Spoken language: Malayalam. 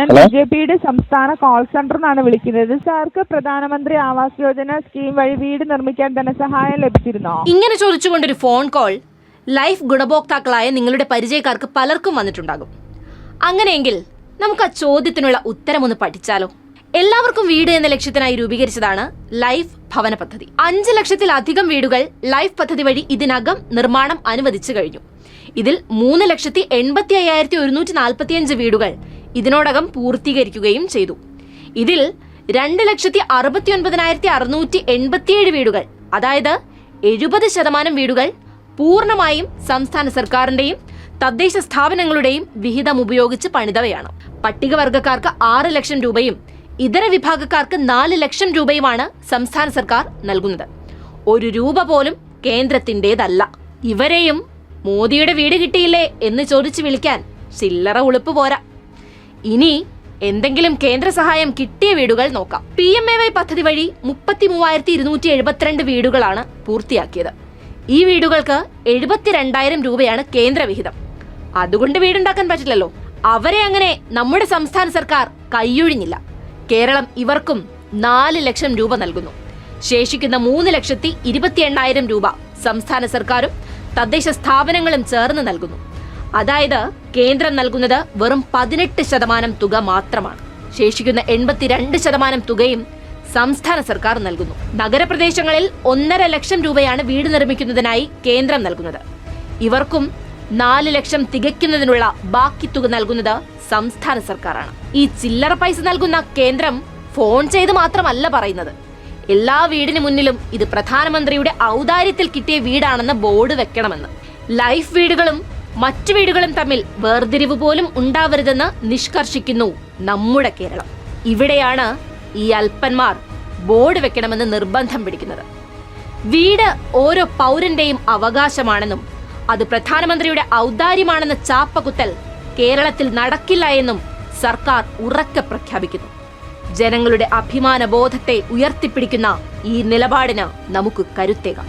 ഞാൻ ബി ജെ പിയുടെ സംസ്ഥാന കോൾ സെന്റർ നിന്നാണ് വിളിക്കുന്നത്. സാർക്ക് പ്രധാനമന്ത്രി ആവാസ് യോജന സ്കീം വഴി വീട് നിർമ്മിക്കാൻ ധനസഹായം ലഭിച്ചിരുന്നോ? ഇങ്ങനെ ചോദിച്ചുകൊണ്ടൊരു ഫോൺ കോൾ ലൈഫ് ഗുണഭോക്താക്കളായ നിങ്ങളുടെ പരിചയക്കാർക്ക് പലർക്കും വന്നിട്ടുണ്ടാകും. അങ്ങനെയെങ്കിൽ നമുക്ക് ആ ചോദ്യത്തിനുള്ള ഉത്തരം ഒന്ന് പഠിച്ചാലോ? എല്ലാവർക്കും വീട് എന്ന ലക്ഷ്യത്തിനായി രൂപീകരിച്ചതാണ് ലൈഫ് ഭവന പദ്ധതി. അഞ്ച് ലക്ഷത്തിലധികം വീടുകൾ ലൈഫ് പദ്ധതി വഴി ഇതിനകം നിർമ്മാണം അനുവദിച്ചു കഴിഞ്ഞു. ഇതിൽ മൂന്ന് ലക്ഷത്തി എൺപത്തി അയ്യായിരത്തി ഒരുന്നൂറ്റി നാൽപ്പത്തിയഞ്ച് വീടുകൾ ഇതിനോടകം പൂർത്തീകരിക്കുകയും ചെയ്തു. ഇതിൽ രണ്ട് ലക്ഷത്തി അറുപത്തി ഒൻപതിനായിരത്തി അറുന്നൂറ്റി എൺപത്തിയേഴ് വീടുകൾ അതായത് എഴുപത് ശതമാനം വീടുകൾ പൂർണമായും സംസ്ഥാന സർക്കാരിന്റെയും തദ്ദേശ സ്ഥാപനങ്ങളുടെയും വിഹിതം ഉപയോഗിച്ച് പണിതവയാണ്. പട്ടികവർഗക്കാർക്ക് ആറ് ലക്ഷം രൂപയും ഇതര വിഭാഗക്കാർക്ക് നാല് ലക്ഷം രൂപയുമാണ് സംസ്ഥാന സർക്കാർ നൽകുന്നത്. ഒരു രൂപ പോലും കേന്ദ്രത്തിന്റെതല്ല. ഇവരെയും മോദിയുടെ വീട് കിട്ടിയില്ലേ എന്ന് ചോദിച്ചു വിളിക്കാൻ ചില്ലറ ഉളുപ്പ് പോരാ. ഇനി എന്തെങ്കിലും കേന്ദ്ര സഹായം കിട്ടിയ വീടുകൾ നോക്കാം. പി എം എ വൈ പദ്ധതി വഴി മുപ്പത്തി മൂവായിരത്തി ഇരുന്നൂറ്റി എഴുപത്തിരണ്ട് വീടുകളാണ് പൂർത്തിയാക്കിയത്. ഈ വീടുകൾക്ക് എഴുപത്തിരണ്ടായിരം രൂപയാണ് കേന്ദ്ര വിഹിതം. അതുകൊണ്ട് വീടുണ്ടാക്കാൻ പറ്റില്ലല്ലോ. അവരെ അങ്ങനെ നമ്മുടെ സംസ്ഥാന സർക്കാർ കൈയൊഴിഞ്ഞില്ല. കേരളം ഇവർക്കും നാല് ലക്ഷം രൂപ നൽകുന്നു. ശേഷിക്കുന്ന മൂന്ന് ലക്ഷത്തി ഇരുപത്തി എണ്ണായിരം രൂപ സംസ്ഥാന സർക്കാരും തദ്ദേശ സ്ഥാപനങ്ങളും ചേർന്ന് നൽകുന്നു. അതായത് കേന്ദ്രം നൽകുന്നത് വെറും പതിനെട്ട് ശതമാനം തുക മാത്രമാണ്. ശേഷിക്കുന്ന എൺപത്തിരണ്ട് ശതമാനം തുകയും സംസ്ഥാന സർക്കാർ നൽകുന്നു. നഗരപ്രദേശങ്ങളിൽ ഒന്നര ലക്ഷം രൂപയാണ് വീട് നിർമ്മിക്കുന്നതിനായി കേന്ദ്രം നൽകുന്നത്. ഇവർക്കും നാല് ലക്ഷം തികയ്ക്കുന്നതിനുള്ള ബാക്കി തുക നൽകുന്നത് സംസ്ഥാന സർക്കാരാണ്. ഈ ചില്ലറ പൈസ നൽകുന്ന കേന്ദ്രം ഫോൺ ചെയ്ത് മാത്രമല്ല പറയുന്നത്. എല്ലാ വീടിന് മുന്നിലും ഇത് പ്രധാനമന്ത്രിയുടെ ഔദാര്യത്തിൽ കിട്ടിയ വീടാണെന്ന് ബോർഡ് വെക്കണമെന്ന്. ലൈഫ് വീടുകളും മറ്റു വീടുകളും തമ്മിൽ വേർതിരിവ് പോലും ഉണ്ടാവരുതെന്ന് നിഷ്കർഷിക്കുന്നു നമ്മുടെ കേരളം. ഇവിടെയാണ് ഈ അൽപ്പന്മാർ ബോർഡ് വെക്കണമെന്ന് നിർബന്ധം പിടിക്കുന്നത്. വീട് ഓരോ പൗരന്റെയും അവകാശമാണെന്നും അത് പ്രധാനമന്ത്രിയുടെ ഔദാര്യമാണെന്ന ചാപ്പകുത്തൽ കേരളത്തിൽ നടക്കില്ല എന്നും സർക്കാർ ഉറക്കെ പ്രഖ്യാപിക്കുന്നു. ജനങ്ങളുടെ അഭിമാന ബോധത്തെ ഉയർത്തിപ്പിടിക്കുന്ന ഈ നിലപാടിന് നമുക്ക് കരുത്തേകാം.